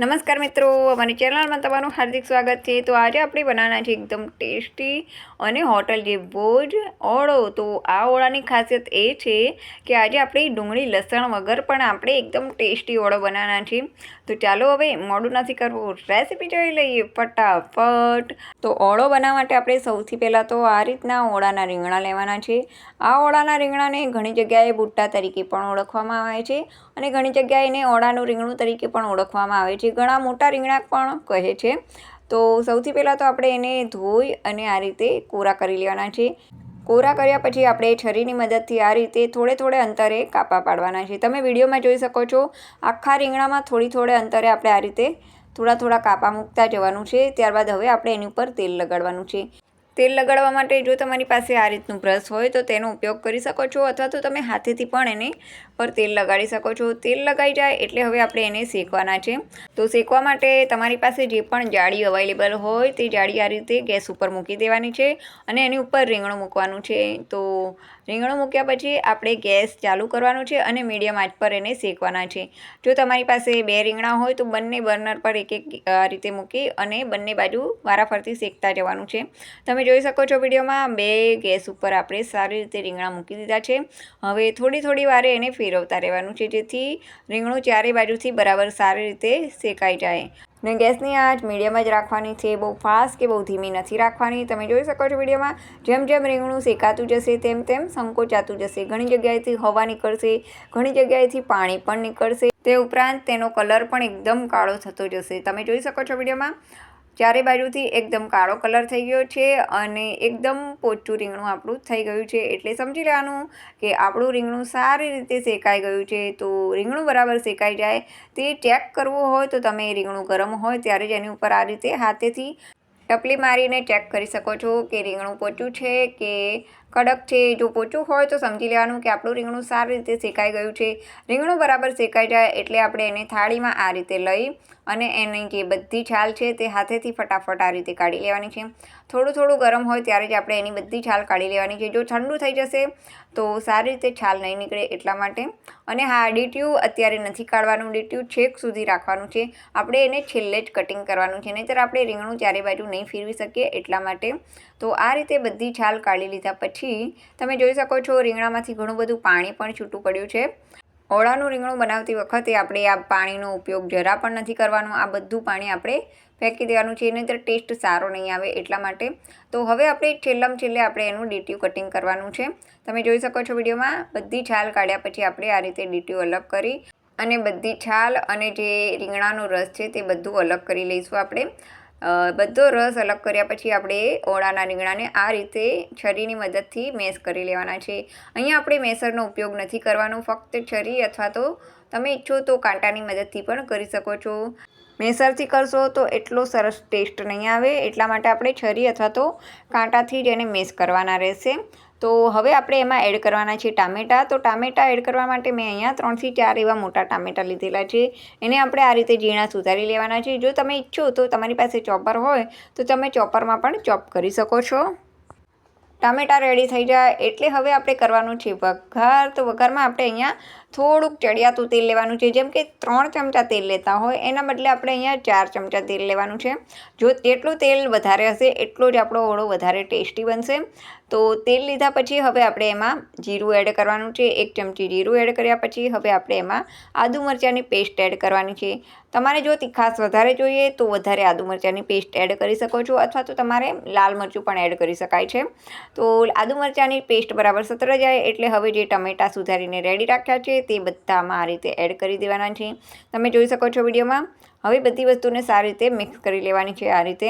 નમસ્કાર મિત્રો, અમારી ચેનલમાં તમારું હાર્દિક સ્વાગત છે. તો આજે આપણે બનાવવાના છે એકદમ ટેસ્ટી અને હોટલ જેવો જ ઓળો, તો આ ઓળાની ખાસિયત એ છે કે આજે આપણે ડુંગળી, લસણ વગર પણ આપણે એકદમ ટેસ્ટી ઓળો બનાવવાના છે. તો ચાલો હવે મોડું નથી કરવું, રેસીપી જોઈ લઈએ ફટાફટ. તો ઓળો બનાવવા માટે આપણે સૌથી પહેલાં તો આ રીતના ઓળાના રીંગણા લેવાના છે. આ ઓળાના રીંગણાને ઘણી જગ્યાએ બુટ્ટા તરીકે પણ ઓળખવામાં આવે છે અને ઘણી જગ્યાએ એને ઓળાનું રીંગણું તરીકે પણ ઓળખવામાં આવે છે. ઘણા મોટા રીંગણા પણ કહે છે. તો સૌથી પહેલાં તો આપણે એને ધોઈ અને આ રીતે કોરા કરી લેવાના છે. કોરા કર્યા પછી આપણે છરીની મદદથી આ રીતે થોડે થોડે અંતરે કાપા પાડવાના છે. તમે વિડીયોમાં જોઈ શકો છો, આખા રીંગણામાં થોડી થોડે અંતરે આપણે આ રીતે થોડા થોડા કાપા મૂકતા જવાનું છે. ત્યારબાદ હવે આપણે એની ઉપર તેલ લગાડવાનું છે. તેલ લગાડવા માટે જો તમારી પાસે આ રીતનું બ્રશ હોય તો તેનો ઉપયોગ કરી શકો છો અથવા તો તમે હાથેથી પણ એને પર તેલ લગાડી શકો છો. તેલ લગાઈ જાય એટલે હવે આપણે એને શેકવાના છે. તો શેકવા માટે તમારી પાસે જે પણ જાળી અવેલેબલ હોય તે જાળી આ રીતે ગેસ ઉપર મૂકી દેવાની છે અને એની ઉપર રીંગણું મૂકવાનું છે. તો રીંગણું મૂક્યા પછી આપણે ગેસ ચાલુ કરવાનું છે અને મીડિયમ આંચ પર એને શેકવાના છે. જો તમારી પાસે બે રીંગણા હોય તો બંને બર્નર પર એક એક રીતે મૂકી અને બંને બાજુ વારાફરતી શેકતા જવાનું છે. તમે જોઈ શકો છો વિડીયોમાં બે ગેસ ઉપર આપણે સારી રીતે રીંગણા મૂકી દીધા છે. હવે થોડી થોડી વારે એને ફેરવતા રહેવાનું છે જેથી રીંગણું ચારે બાજુથી બરાબર સારી રીતે શેકાઈ જાય. ને ગેસની આંચ મીડિયમ જ રાખવાની છે. બહુ ફાસ્ટ કે બહુ ધીમી નથી રાખવાની. તમે જોઈ શકો છો વિડીયોમાં, જેમ જેમ રીંગણું શેકાતું જશે, તેમ તેમ સંકોચાતું જશે. ઘણી જગ્યાએથી હવા નીકળશે, ઘણી જગ્યાએથી પાણી પણ નીકળશે. તે ઉપરાંત તેનો કલર પણ એકદમ કાળો થતો જશે. તમે જોઈ શકો છો વિડીયોમાં ચારે બાજુથી એકદમ કાળો કલર થઈ ગયો છે અને એકદમ પોચું રીંગણું આપણું થઈ ગયું છે. એટલે સમજી લેવાનું કે આપણું રીંગણું સારી રીતે શેકાઈ ગયું છે. તો રીંગણું બરાબર શેકાઈ જાય તે ચેક કરવું હોય તો તમે રીંગણું ગરમ હોય ત્યારે જ એની ઉપર આ રીતે હાથેથી ટપલી મારીને ચેક કરી શકો છો કે રીંગણું પોચું છે કે કડક છે, જો પોચું હોય તો સમજી લેવાનું કે આપણું રીંગણું સારી રીતે શેકાઈ ગયું છે. રીંગણું બરાબર શેકાઈ જાય એટલે આપણે એને થાળીમાં આ રીતે લઈ અને એની જે બધી છાલ છે તે હાથેથી ફટાફટ આ રીતે કાઢી લેવાની છે. થોડું થોડું ગરમ હોય ત્યારે જ આપણે એની બધી છાલ કાઢી લેવાની છે. જો ઠંડુ થઈ જશે તો સારી રીતે છાલ નહીં નીકળે એટલા માટે. અને હા, ડીટ્યુ અત્યારે નથી કાઢવાનું. ડીટ્યુ છેક સુધી રાખવાનું છે. આપણે એને છેલ્લે જ કટિંગ કરવાનું છે. નહીંતર આપણે રીંગણું ચારે બાજુ નહીં ફેરવી શકીએ એટલા માટે. તો આ રીતે બધી છાલ કાઢી લીધા પછી તમે જોઈ શકો છો, રીંગણામાંથી ઘણું બધું પાણી પણ છૂટું પડ્યું છે. ઓળાનું રીંગણું બનાવતી વખતે આપણે આ પાણીનો ઉપયોગ જરા પણ નથી કરવાનો. આ બધું પાણી આપણે ફેંકી દેવાનું છે, એની અંદર ટેસ્ટ સારો નહીં આવે એટલા માટે. તો હવે આપણે છેલ્લામાં છેલ્લે આપણે એનું ડીટ્યુ કટિંગ કરવાનું છે. તમે જોઈ શકો છો વિડીયોમાં, બધી છાલ કાઢ્યા પછી આપણે આ રીતે ડીટ્યુ અલગ કરી અને બધી છાલ અને જે રીંગણાનો રસ છે તે બધું અલગ કરી લઈશું આપણે. બધો રસ અલગ કર્યા પછી આપણે ઓળાના રીંગણાને આ રીતે છરીની મદદથી મેસ કરી લેવાના છે. અહીંયા આપણે મેસરનો ઉપયોગ નથી કરવાનો, ફક્ત છરી અથવા તો તમે ઈચ્છો તો કાંટાની મદદથી પણ કરી શકો છો. મેસરથી કરશો તો એટલો સરસ ટેસ્ટ નહીં આવે, એટલા માટે આપણે છરી અથવા તો કાંટાથી જ એને મેસ કરવાના રહેશે. તો હવે આપણે એમાં એડ કરવાના છે ટામેટાં. તો ટામેટાં એડ કરવા માટે મેં અહીંયા ત્રણથી ચાર એવા મોટા ટામેટાં લીધેલા છે. એને આપણે આ રીતે ઝીણા સુધારી લેવાના છે જો તમે ઈચ્છો તો તમારી પાસે ચોપર હોય તો તમે ચોપરમાં પણ ચોપ કરી શકો છો. ટામેટાં રેડી થઈ જાય. એટલે હવે આપણે કરવાનું છે વઘાર. તો વઘારમાં આપણે અહીંયા થોડુંક ચડિયાતું તેલ લેવાનું છે. જેમ કે ત્રણ ચમચા તેલ લેતા હોય, એના બદલે આપણે અહીંયા ચાર ચમચા તેલ લેવાનું છે. જો જેટલું તેલ વધારે હશે, એટલો જ આપણો ઓળો વધારે ટેસ્ટી બનશે. તો તેલ લીધા પછી હવે આપણે એમાં જીરું એડ કરવાનું છે. એક ચમચી જીરું એડ કર્યા પછી હવે આપણે એમાં આદુ મરચાંની પેસ્ટ એડ કરવાની છે. તમારે જો તીખાસ વધારે જોઈએ, તો વધારે આદુ મરચાંની પેસ્ટ એડ કરી શકો છો, અથવા તો તમારે લાલ મરચું પણ એડ કરી શકાય છે. તો આદુ મરચાંની પેસ્ટ બરાબર સતર જાય એટલે હવે જે ટમેટાં સુધારીને રેડી રાખ્યા છે તે બધામાં આ રીતે એડ કરી દેવાના છે. તમે જોઈ શકો છો વિડીયોમાં. હવે બધી વસ્તુને સારી રીતે મિક્સ કરી લેવાની છે આ રીતે.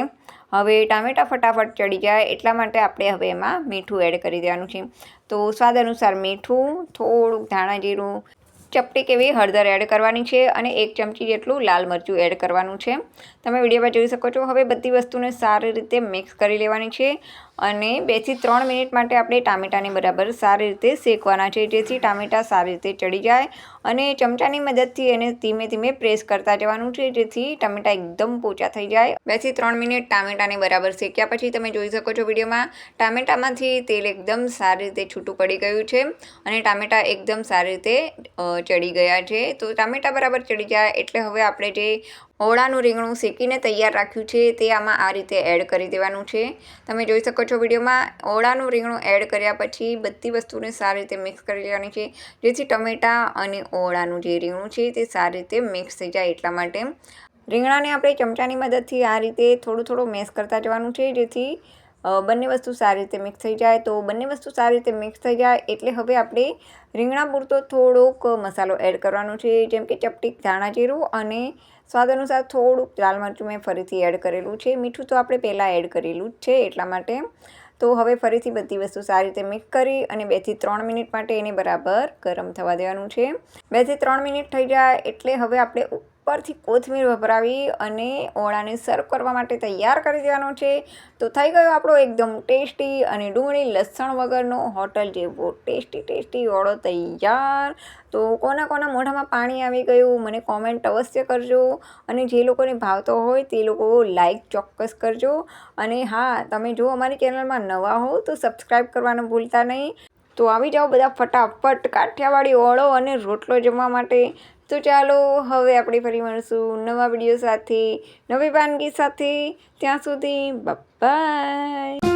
હવે ટામેટાં ફટાફટ ચડી જાય એટલા માટે આપણે હવે એમાં મીઠું એડ કરી દેવાનું છે. તો સ્વાદ અનુસાર મીઠું, થોડુંક ધાણા જીરું, ચપટી કેવી હળદર એડ કરવાની છે અને એક ચમચી જેટલું લાલ મરચું એડ કરવાનું છે. તમે વિડીયોમાં જોઈ શકો છો. હવે બધી વસ્તુને સારી રીતે મિક્સ કરી લેવાની છે. અને બેથી ત્રણ મિનિટ માટે આપણે ટામેટાને બરાબર સારી રીતે શેકવાના છે. જેથી ટામેટાં સારી રીતે ચડી જાય અને ચમચાની મદદથી એને ધીમે ધીમે પ્રેસ કરતા જવાનું છે. જેથી ટામેટાં એકદમ પોચા થઈ જાય. બેથી ત્રણ મિનિટ ટામેટાને બરાબર શેક્યા પછી તમે જોઈ શકો છો વિડીયોમાં, ટામેટામાંથી તેલ એકદમ સારી રીતે છૂટું પડી ગયું છે અને ટામેટાં એકદમ સારી રીતે ચડી ગયા છે. તો ટામેટાં બરાબર ચડી જાય એટલે હવે આપણે જે ઓળાનું રીંગણું શેકીને તૈયાર રાખ્યું છે, તે આમાં આ રીતે એડ કરી દેવાનું છે. તમે જોઈ શકો છો વિડીયોમાં ઓળાનું રીંગણું એડ કર્યા પછી બધી વસ્તુને સારી રીતે મિક્સ કરી લેવાની છે. જેથી ટમેટાં અને ઓળાનું જે રીંગણું છે, તે સારી રીતે મિક્સ થઈ જાય એટલા માટે. રીંગણાને આપણે ચમચાની મદદથી આ રીતે થોડું થોડું મેશ કરતા જવાનું છે, જેથી બંને વસ્તુ સારી રીતે મિક્સ થઈ જાય. તો બંને વસ્તુ સારી રીતે મિક્સ થઈ જાય એટલે હવે આપણે રીંગણા પૂરતો થોડોક મસાલો એડ કરવાનો છે. જેમ કે ચપટી, ધાણા જીરું અને સ્વાદ અનુસાર થોડુંક લાલ મરચું મેં ફરીથી એડ કરેલું છે. મીઠું તો આપણે પહેલાં એડ કરેલું જ છે એટલા માટે. તો હવે ફરીથી બધી વસ્તુ સારી રીતે મિક્સ કરી અને બેથી ત્રણ મિનિટ માટે એને બરાબર ગરમ થવા દેવાનું છે. બેથી ત્રણ મિનિટ થઈ જાય એટલે હવે આપણે ઉપરથી કોથમીર વપરાવી અને ઓળાને સર્વ કરવા માટે તૈયાર કરી દેવાનો છે. તો થઈ ગયો આપણો એકદમ ટેસ્ટી અને ડુંગળી લસણ વગરનો હોટલ જેવો ટેસ્ટી ટેસ્ટી ઓળો તૈયાર. તો કોના કોના મોઢામાં પાણી આવી ગયું મને કોમેન્ટ અવશ્ય કરજો. અને જે લોકોને ભાવતો હોય તે લોકો લાઈક ચોક્કસ કરજો. અને હા, તમે જો અમારી ચેનલમાં નવા હો તો સબસ્ક્રાઈબ કરવાનું ભૂલતા નહીં. તો આવી જાઓ બધા ફટાફટ કાઠિયાવાડી ઓળો અને રોટલો જમવા માટે. તો ચાલો હવે આપણે ફરી મળશું નવા વીડિયો સાથે, નવી વાનગી સાથે. ત્યાં સુધી બાય